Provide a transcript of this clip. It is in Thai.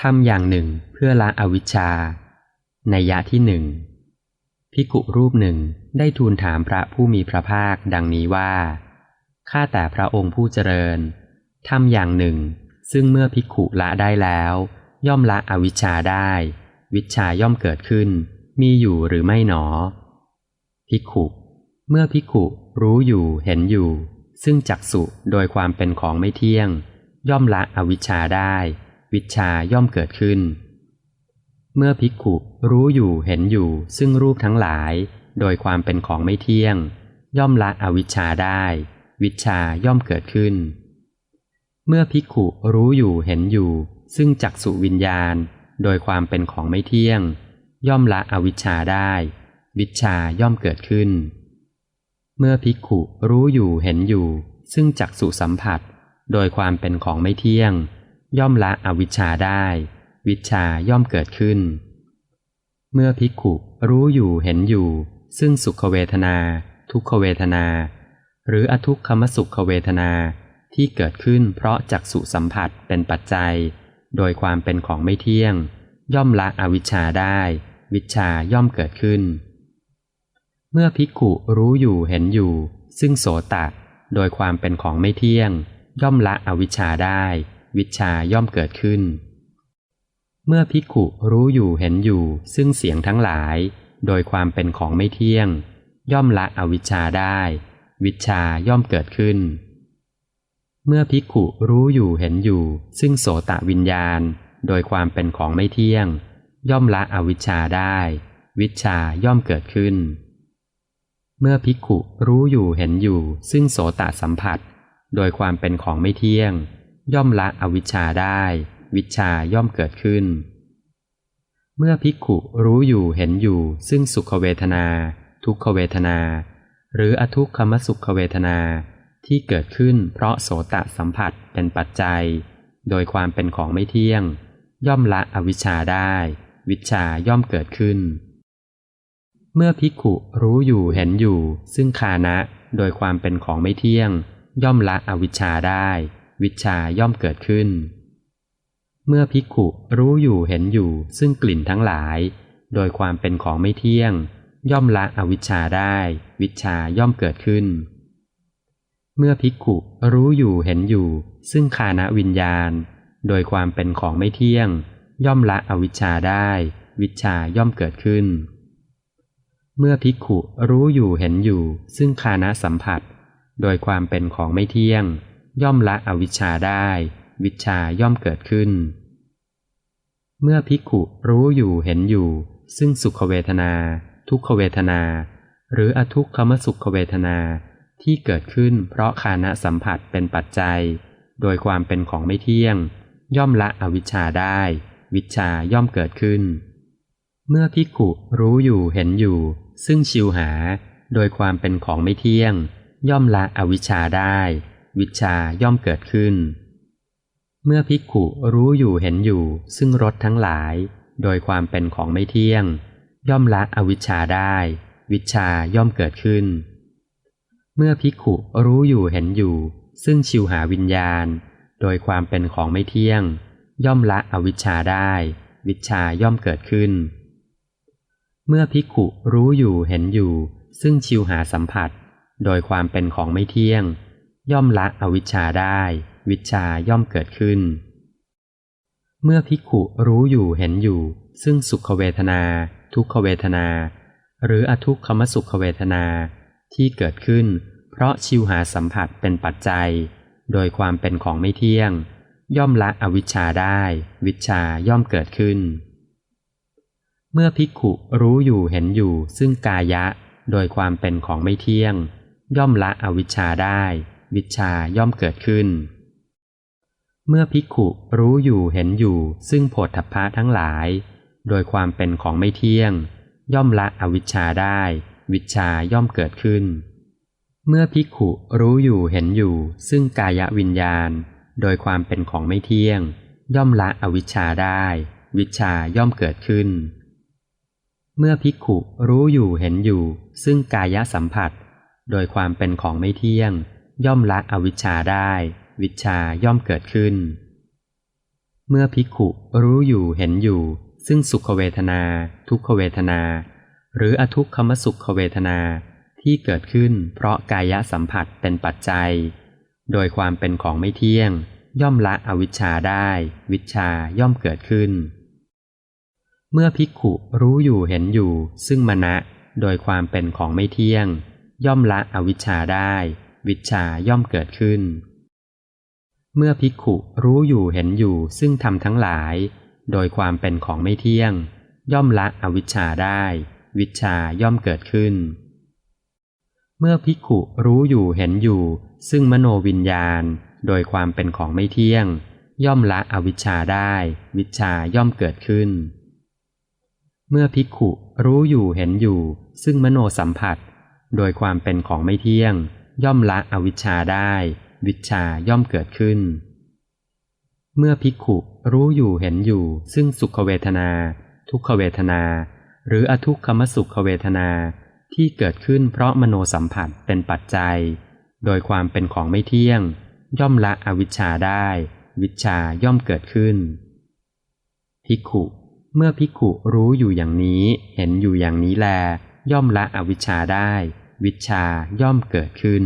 ทำอย่างหนึ่งเพื่อละอวิชชา ในยะที่หนึ่งภิกุรูปหนึ่งได้ทูลถามพระผู้มีพระภาคดังนี้ว่า ข้าแต่พระองค์ผู้เจริญ ทำอย่างหนึ่ง ซึ่งเมื่อภิกุละได้แล้ว ย่อมละอวิชชาได้ วิชาย่อมเกิดขึ้น มีอยู่หรือไม่หนอภิกุเมื่อภิกุรู้อยู่เห็นอยู่ ซึ่งจักสุโดยความเป็นของไม่เที่ยง ย่อมละอวิชชาได้ วิชาย่อมเกิดขึ้น เมื่อภิกขุรู้อยู่เห็นอยู่ซึ่งรูปทั้งหลาย โดยความเป็นของไม่เที่ยง ย่อมละอวิชชาได้ วิชาย่อมเกิดขึ้น เมื่อภิกขุรู้อยู่เห็นอยู่ ซึ่งจักสุวิญญาณ โดยความเป็นของไม่เที่ยง ย่อมละอวิชชาได้ วิชาย่อมเกิดขึ้น เมื่อภิกขุรู้อยู่เห็นอยู่ ซึ่งจักสุสัมผัส โดยความเป็นของไม่เที่ยง ย่อมละอวิชชาได้ วิชาย่อมเกิดขึ้น เมื่อภิกขุรู้อยู่เห็นอยู่ ซึ่งสุขเวทนา ทุกขเวทนา หรืออทุกขมสุขเวทนาที่เกิดขึ้นเพราะจักสุสัมผัสเป็นปัจจัย โดยความเป็นของไม่เที่ยง ย่อมละอวิชชาได้ วิชาย่อมเกิดขึ้น เมื่อภิกขุรู้อยู่เห็นอยู่ ซึ่งโสตะ โดยความเป็นของไม่เที่ยง ย่อมละอวิชชาได้ วิชาย่อมเกิดขึ้น เมื่อภิกุรู้อยู่เห็นอยู่ซึ่งเสียงทั้งหลาย โดยความเป็นของไม่เที่ยง ย่อมละอวิชชาได้ วิชาย่อมเกิดขึ้น เมื่อภิกุรู้อยู่เห็นอยู่ ซึ่งโสตะวิญญาณ โดยความเป็นของไม่เที่ยง ย่อมละอวิชชาได้ วิชาย่อมเกิดขึ้นเมื่อภิกขุรู้อยู่เห็นอยู่ซึ่งโสตะสัมผัส โดยความเป็นของไม่เที่ยง ย่อมละอวิชชาได้ วิชาย่อมเกิดขึ้น เมื่อภิกขุรู้อยู่เห็นอยู่ ซึ่งสุขเวทนา ทุกขเวทนา หรืออทุกขมสุขเวทนาที่เกิดขึ้นเพราะโสตะสัมผัสเป็นปัจจัย โดยความเป็นของไม่เที่ยง ย่อมละอวิชชาได้ วิชาย่อมเกิดขึ้น เมื่อภิกขุรู้อยู่เห็นอยู่ ซึ่งคานะ โดยความเป็นของไม่เที่ยง ย่อมละอวิชชาได้ วิชาย่อมเกิดขึ้น เมื่อภิกขุรู้อยู่เห็นอยู่ซึ่งกลิ่นทั้งหลาย โดยความเป็นของไม่เที่ยง ย่อมละอวิชชาได้ วิชาย่อมเกิดขึ้น เมื่อภิกขุรู้อยู่เห็นอยู่ ซึ่งคานะวิญญาณ โดยความเป็นของไม่เที่ยง ย่อมละอวิชชาได้ วิชาย่อมเกิดขึ้น เมื่อภิกขุรู้อยู่เห็นอยู่ ซึ่งคานะสัมผัส โดยความเป็นของไม่เที่ยง ย่อมละอวิชชาได้ วิชาย่อมเกิดขึ้น เมื่อภิกขุรู้อยู่เห็นอยู่ ซึ่งสุขเวทนา ทุกขเวทนา หรืออทุกขมสุขเวทนาที่เกิดขึ้นเพราะคานะสัมผัสเป็นปัจจัย โดยความเป็นของไม่เที่ยง ย่อมละอวิชชาได้ วิชาย่อมเกิดขึ้น เมื่อภิกขุรู้อยู่เห็นอยู่ ซึ่งชิวหา โดยความเป็นของไม่เที่ยง ย่อมละอวิชชาได้ วิชาย่อมเกิดขึ้น เมื่อภิกขุรู้อยู่เห็นอยู่ ซึ่งรสทั้งหลาย โดยความเป็นของไม่เที่ยง ย่อมละอวิชชาได้ วิชาย่อมเกิดขึ้น เมื่อภิกขุรู้อยู่เห็นอยู่ ซึ่งชิวหาวิญญาณ โดยความเป็นของไม่เที่ยง ย่อมละอวิชชาได้ วิชาย่อมเกิดขึ้น เมื่อภิกขุรู้อยู่เห็นอยู่ ซึ่งชิวหาสัมผัส โดยความเป็นของไม่เที่ยง ย่อมละอวิชชาได้ วิชาย่อมเกิดขึ้น เมื่อภิกขุรู้อยู่เห็นอยู่ ซึ่งสุขเวทนา ทุกขเวทนา หรืออทุกขมสุขเวทนาที่เกิดขึ้น เพราะชิวหาสัมผัสเป็นปัจจัย โดยความเป็นของไม่เที่ยง ย่อมละอวิชชาได้ วิชาย่อมเกิดขึ้น เมื่อภิกขุรู้อยู่เห็นอยู่ซึ่งกายะ โดยความเป็นของไม่เที่ยง ย่อมละอวิชชาได้ วิชาย่อมเกิดขึ้น เมื่อภิกขุรู้อยู่เห็นอยู่ซึ่งโผฏฐัพพะทั้งหลาย โดยความเป็นของไม่เที่ยง ย่อมละอวิชชาได้ วิชาย่อมเกิดขึ้น เมื่อภิกขุรู้อยู่เห็นอยู่ ซึ่งกายวิญญาณ โดยความเป็นของไม่เที่ยง ย่อมละอวิชชาได้ วิชาย่อมเกิดขึ้นเมื่อภิกขุรู้อยู่เห็นอยู่ ซึ่งกายสัมผัส โดยความเป็นของไม่เที่ยง ย่อมละอวิชชาได้ วิชาย่อมเกิดขึ้น เมื่อภิกขุรู้อยู่เห็นอยู่ ซึ่งสุขเวทนา ทุกขเวทนา หรืออทุกขมสุขเวทนาที่เกิดขึ้น เพราะกายสัมผัสเป็นปัจจัย โดยความเป็นของไม่เที่ยง ย่อมละอวิชชาได้ วิชชาย่อมเกิดขึ้น เมื่อภิกขุรู้อยู่เห็นอยู่ ซึ่งมณะโดยความเป็นของไม่เที่ยง ย่อมละอวิชชาได้ วิชาย่อมเกิดขึ้น เมื่อภิกขุรู้อยู่เห็นอยู่ซึ่งทำทั้งหลาย โดยความเป็นของไม่เที่ยง ย่อมละอวิชชาได้ วิชาย่อมเกิดขึ้น เมื่อภิกขุรู้อยู่เห็นอยู่ ซึ่งมโนวิญญาณ โดยความเป็นของไม่เที่ยง ย่อมละอวิชชาได้ วิชชาย่อมเกิดขึ้น เมื่อภิกขุรู้อยู่เห็นอยู่ ซึ่งมโนสัมผัส โดยความเป็นของไม่เที่ยง ย่อมละอวิชชาได้ วิชาย่อมเกิดขึ้น เมื่อภิกขุรู้อยู่เห็นอยู่ ซึ่งสุขเวทนา ทุกขเวทนา หรืออทุกขมสุขเวทนาที่เกิดขึ้นเพราะมโนสัมผัสเป็นปัจจัย โดยความเป็นของไม่เที่ยง ย่อมละอวิชชาได้ วิชชาย่อมเกิดขึ้น ภิกขุเมื่อภิกขุรู้อยู่อย่างนี้ เห็นอยู่อย่างนี้แล ย่อมละอวิชชาได้ วิชาย่อมเกิดขึ้น